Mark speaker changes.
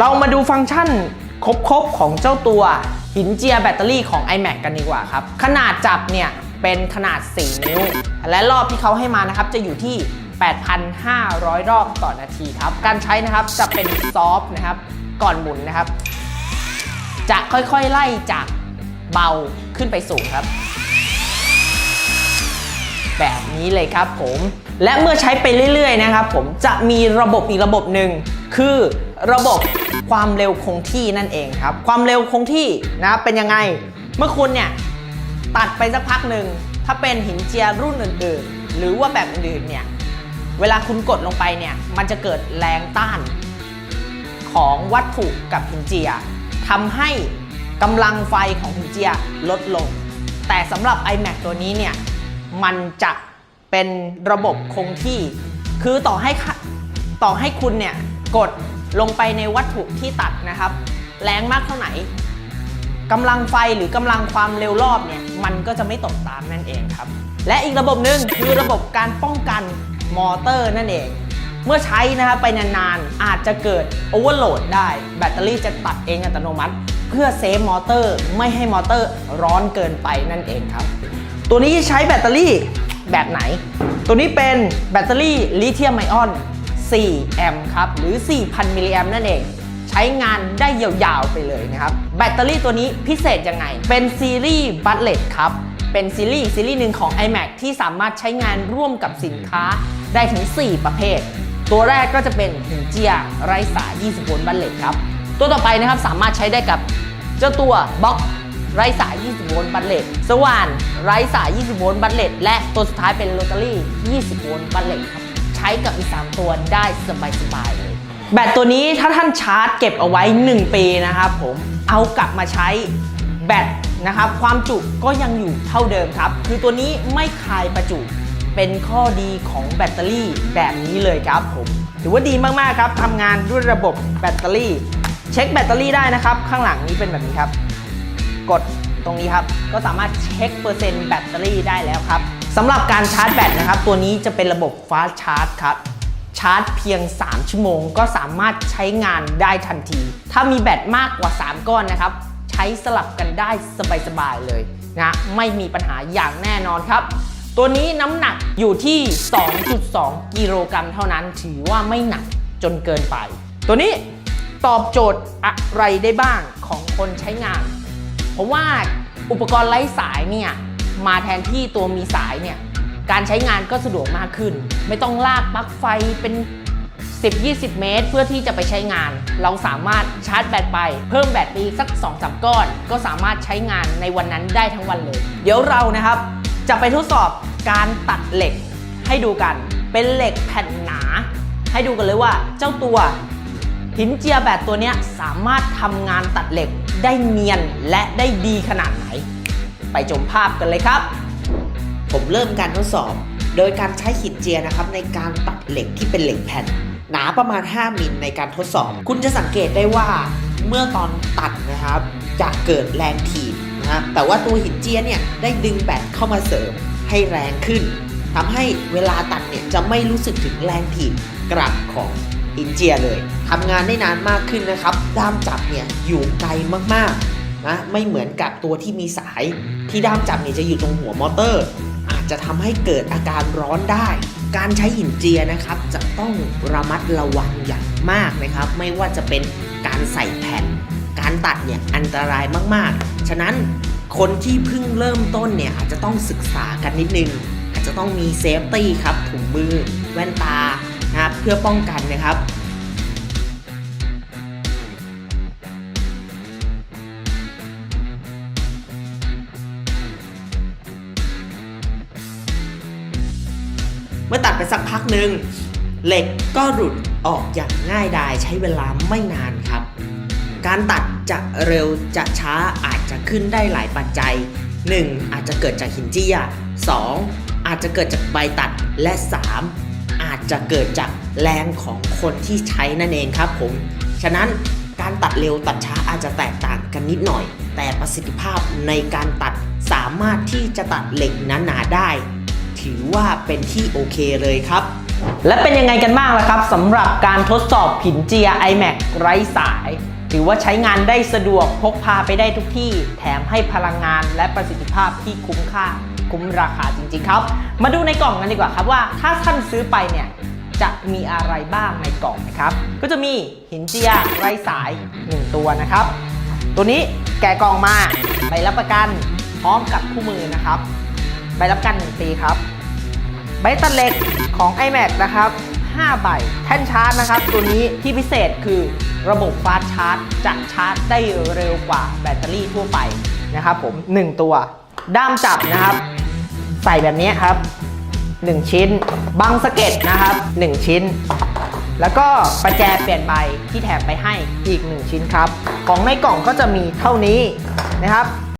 Speaker 1: เรามาดูฟังก์ชันครบๆ ของเจ้าตัวหินเจียแบตเตอรี่ของ iMac กันดีกว่าครับ ขนาดจับเนี่ย เป็นขนาด 4 นิ้ว และรอบที่เขาให้มานะครับ จะอยู่ที่ 8,500 รอบต่อนาทีครับ การใช้นะครับจะเป็นซอฟต์นะครับ ก่อนหมุนนะครับ จะค่อยๆไล่จากเบาขึ้นไปสูงครับ แบบนี้เลยครับผม และเมื่อใช้ไปเรื่อยๆ นะครับ ผมจะมีระบบอีกระบบหนึ่งคือ ระบบความเร็วคงที่นั่นเองครับ ความเร็วคงที่นะเป็นยังไง เมื่อคุณเนี่ยตัดไปสักพักหนึ่งถ้าเป็นหินเจียรุ่นอื่นๆ หรือว่าแบบอื่นๆเนี่ยเวลาคุณกดลงไปเนี่ยมันจะเกิดแรงต้านของวัตถุกับหินเจียทำให้กำลังไฟของหินเจียลดลง แต่สำหรับ iMac ตัวนี้เนี่ยมันจะเป็นระบบคงที่ คือต่อให้ต่อให้คุณเนี่ยกด ลงไปในวัตถุที่ตัดนะครับ แรงมากเท่าไหร่กำลังไฟหรือกำลังความเร็วรอบเนี่ยมันก็จะไม่ตกตามนั่นเองครับ และอีกระบบหนึ่งคือระบบการป้องกันมอเตอร์นั่นเอง เมื่อใช้นะครับไปนานๆ อาจจะเกิดโอเวอร์โหลดได้ แบตเตอรี่จะตัดเองอัตโนมัติ เพื่อเซฟมอเตอร์ไม่ให้มอเตอร์ร้อนเกินไปนั่นเองครับ ตัวนี้ใช้แบตเตอรี่แบบไหน ตัวนี้เป็นแบตเตอรี่ลิเธียมไอออน 4 แอมป์ครับ หรือ 4,000 มิลลิแอมป์นั่นเอง ใช้งานได้ยาวๆไปเลยนะครับ แบตเตอรี่ตัวนี้พิเศษยังไง เป็นซีรีส์บัตเลตครับ เป็นซีรีส์ซีรีส์หนึ่งของ iMac ที่สามารถใช้งานร่วมกับสินค้าได้ถึง 4 ประเภท ตัวแรกก็จะเป็นหินเจียไร้สาย 20 โวลต์บัตเลตครับ ตัวต่อไปนะครับสามารถใช้ได้กับเจ้าตัวบ็อกไร้สาย 20 โวลต์บัตเลตสว่านไร้สาย 20 โวลต์บัตเลตและตัวสุดท้ายเป็นโรตารี่ 20 โวลต์บัตเลตครับ ใช้กับอีก 3 ตัวได้สบายๆเลยแบตตัวนี้ถ้าท่านชาร์จเก็บเอาไว้ 1 ปีนะครับผมเอากลับมาใช้แบตนะครับความจุก็ยังอยู่เท่าเดิมครับ คือตัวนี้ไม่คายประจุเป็นข้อดีของแบตเตอรี่แบบนี้เลยครับผมถือว่าดีมากๆครับทำงานด้วยระบบแบตเตอรี่ เช็คแบตเตอรี่ได้นะครับ ข้างหลังนี้เป็นแบบนี้ครับ กดตรงนี้ครับ ก็สามารถเช็คเปอร์เซ็นต์แบตเตอรี่ได้แล้วครับ สำหรับการชาร์จแบตนะครับ ตัวนี้จะเป็นระบบฟาสชาร์จครับ ชาร์จเพียง 3 ชั่วโมง ก็สามารถใช้งานได้ทันที ถ้ามีแบตมากกว่า 3 ก้อนนะครับ ใช้สลับกันได้สบาย ๆ เลยนะไม่มีปัญหาอย่างแน่นอนครับ ตัวนี้น้ำหนักอยู่ที่ 2.2 กิโลกรัมเท่านั้น ถือว่าไม่หนักจนเกินไป ตัวนี้ตอบโจทย์อะไรได้บ้างของคนใช้งาน เพราะว่าอุปกรณ์ไร้สายเนี่ย มาแทนที่ตัวมีสายเนี่ยการใช้งานก็สะดวกมากขึ้น ไม่ต้องลากปลั๊กไฟเป็น 10-20 เมตร เพื่อที่จะไปใช้งาน เราสามารถชาร์จแบตไป เพิ่มแบตไปอีสัก 2-3 ก้อน ก็สามารถใช้งานในวันนั้นได้ทั้งวันเลย เดี๋ยวเรานะครับจะไปทดสอบการตัดเหล็กให้ดูกัน เป็นเหล็กแผ่นหนา ให้ดูกันเลยว่าเจ้าตัวหินเจียแบตตัวนี้สามารถทำงานตัดเหล็กได้เนียนและได้ดีขนาดไหน ไปชมภาพกันเลยครับ
Speaker 2: ผมเริ่มการทดสอบ โดยการใช้หินเจียนะครับในการตัดเหล็กที่เป็นเหล็กแผ่น หนาประมาณ 5 มิลในการทดสอบ คุณจะสังเกตได้ว่าเมื่อตอนตัดนะครับ จะเกิดแรงถีบนะครับแต่ว่าตัวหินเจียเนี่ยได้ดึงแบตเข้ามาเสริมให้แรงขึ้นทำให้เวลาตัดเนี่ยจะไม่รู้สึกถึงแรงถีบกลับของหินเจียเลยทำงานได้นานมากขึ้นนะครับด้ามจับเนี่ยอยู่ไกลมากๆ นะไม่เหมือนกับตัวที่มีสายที่ด้ามจับเนี่ยจะอยู่ตรงหัวมอเตอร์ อาจจะทำให้เกิดอาการร้อนได้ การใช้หินเจียนะครับจะต้องระมัดระวังอย่างมากนะครับ ไม่ว่าจะเป็นการใส่แผ่น การตัดเนี่ยอันตรายมากๆ ฉะนั้นคนที่เพิ่งเริ่มต้นเนี่ยอาจจะต้องศึกษากันนิดนึง อาจจะต้องมีเซฟตี้ครับถุงมือ แว่นตานะครับเพื่อป้องกันนะครับ เมื่อตัดไปสักพักหนึ่งเหล็กก็หลุดออกอย่างง่ายดายใช้เวลาไม่นานครับ การตัดจะเร็วจะช้าอาจจะขึ้นได้หลายปัจจัย 1. อาจจะเกิดจากหินเจีย 2. อาจจะเกิดจากใบตัดและ 3. อาจจะเกิดจากแรงของคนที่ใช้นั่นเองครับผม ฉะนั้นการตัดเร็วตัดช้าอาจจะแตกต่างกันนิดหน่อย แต่ประสิทธิภาพในการตัดสามารถที่จะตัดเหล็กหนาๆได้ ถือว่าเป็นที่โอเคเลยครับ
Speaker 1: และเป็นยังไงกันบ้างล่ะครับสำหรับการทดสอบผินเจีย iMac ไร้สาย ถือว่าใช้งานได้สะดวกพกพาไปได้ทุกที่ แถมให้พลังงานและประสิทธิภาพที่คุ้มค่า คุ้มราคาจริงๆครับ มาดูในกล่องกันดีกว่าครับว่าถ้าท่านซื้อไปเนี่ยจะมีอะไรบ้างในกล่องนะครับ ก็จะมีหินเจียไร้สาย 1 ตัวนะครับ ตัวนี้แกะกล่องมาใบรับประกันพร้อมกับคู่มือนะครับใบรับประกัน 1 ปีครับ ใบตัดเหล็กของ iMac นะครับ 5 ใบ แท่นชาร์จนะครับ ตัวนี้ที่พิเศษคือระบบฟาสชาร์จจะชาร์จได้เร็วกว่าแบตเตอรี่ทั่วไปนะครับผม 1 ตัว ด้ามจับนะครับ ใส่แบบนี้ครับ 1 ชิ้น บังสะเก็ตนะครับ 1 ชิ้น แล้วก็ประแจเปลี่ยนใบที่แถมไปให้อีก 1 ชิ้นครับ ของในกล่องก็จะมีเท่านี้นะครับ